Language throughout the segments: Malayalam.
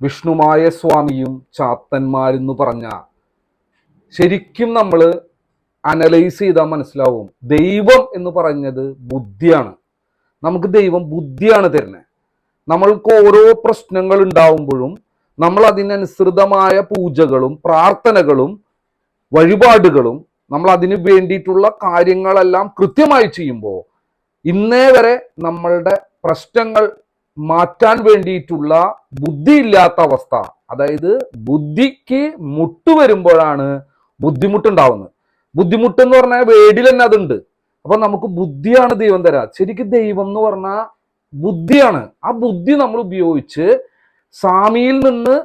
വിഷ്ണുമായ സ്വാമിയും ചാത്തന്മാരെന്ന് പറഞ്ഞ ശരിക്കും നമ്മൾ അനലൈസ് ചെയ്താൽ മനസ്സിലാവും. ദൈവം എന്ന് പറഞ്ഞത് ബുദ്ധിയാണ്. നമുക്ക് ദൈവം ബുദ്ധിയാണ് തരുന്നത് നമ്മൾക്ക് ഓരോ പ്രശ്നങ്ങൾ ഉണ്ടാവുമ്പോഴും നമ്മൾ അതിനനുസൃതമായ പൂജകളും പ്രാർത്ഥനകളും വഴിപാടുകളും നമ്മൾ അതിന് വേണ്ടിയിട്ടുള്ള കാര്യങ്ങളെല്ലാം കൃത്യമായി ചെയ്യുമ്പോൾ ഇന്നേ വരെ നമ്മളുടെ പ്രശ്നങ്ങൾ മാറ്റാൻ വേണ്ടിയിട്ടുള്ള ബുദ്ധിയില്ലാത്ത അവസ്ഥ. അതായത് ബുദ്ധിക്ക് മുട്ട് വരുമ്പോഴാണ് ബുദ്ധിമുട്ടുണ്ടാവുന്നത്. ബുദ്ധിമുട്ട് എന്ന് പറഞ്ഞാൽ വേടിൽ തന്നെ അതുണ്ട്. അപ്പൊ നമുക്ക് ബുദ്ധിയാണ് ദൈവം തരാ. ശരിക്കും ദൈവം എന്ന് പറഞ്ഞാൽ ബുദ്ധിയാണ്. ആ ബുദ്ധി നമ്മൾ ഉപയോഗിച്ച് സ്വാമിയിൽ നിന്ന്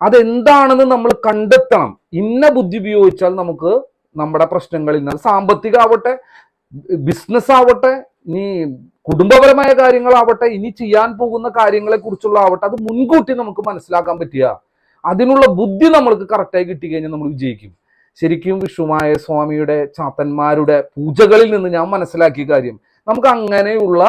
അതെന്താണെന്ന് നമ്മൾ കണ്ടെത്തണം. ഇന്ന ബുദ്ധി ഉപയോഗിച്ചാൽ നമുക്ക് നമ്മുടെ പ്രശ്നങ്ങളിൽ നിന്ന് സാമ്പത്തികമാവട്ടെ ബിസിനസ് ആവട്ടെ ഇനി കുടുംബപരമായ കാര്യങ്ങളാവട്ടെ ഇനി ചെയ്യാൻ പോകുന്ന കാര്യങ്ങളെ കുറിച്ചുള്ള ആവട്ടെ അത് മുൻകൂട്ടി നമുക്ക് മനസ്സിലാക്കാൻ പറ്റിയ അതിനുള്ള ബുദ്ധി നമ്മൾക്ക് കറക്റ്റായി കിട്ടിക്കഴിഞ്ഞാൽ നമ്മൾ വിജയിക്കും. ശരിക്കും വിഷുമായ സ്വാമിയുടെ ചാത്തന്മാരുടെ പൂജകളിൽ നിന്ന് ഞാൻ മനസ്സിലാക്കിയ കാര്യം നമുക്ക് അങ്ങനെയുള്ള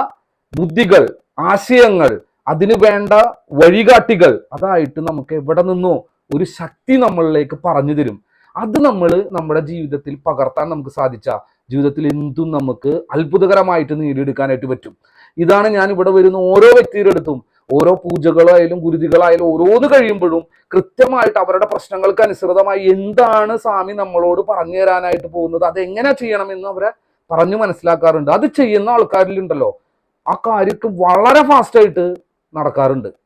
ബുദ്ധികൾ ആശയങ്ങൾ അതിന് വേണ്ട വഴികാട്ടികൾ അതായിട്ട് നമുക്ക് എവിടെ നിന്നോ ഒരു ശക്തി നമ്മളിലേക്ക് പറഞ്ഞു തരും. അത് നമ്മൾ നമ്മുടെ ജീവിതത്തിൽ പകർത്താൻ നമുക്ക് സാധിച്ച ജീവിതത്തിൽ എന്തും നമുക്ക് അത്ഭുതകരമായിട്ട് നേടിയെടുക്കാനായിട്ട് പറ്റും. ഇതാണ് ഞാൻ ഇവിടെ വരുന്ന ഓരോ വ്യക്തിയുടെ അടുത്തും ഓരോ പൂജകളായാലും ഗുരുതികളായാലും ഓരോന്ന് കഴിയുമ്പോഴും കൃത്യമായിട്ട് അവരുടെ പ്രശ്നങ്ങൾക്ക് അനുസൃതമായി എന്താണ് സ്വാമി നമ്മളോട് പറഞ്ഞു തരാനായിട്ട് പോകുന്നത് അതെങ്ങനെ ചെയ്യണമെന്ന് അവരെ പറഞ്ഞു മനസ്സിലാക്കാറുണ്ട്. അത് ചെയ്യുന്ന ആൾക്കാരിലുണ്ടല്ലോ. ആ കാര്യമൊക്കെ വളരെ ഫാസ്റ്റായിട്ട് നടക്കാറുണ്ട്.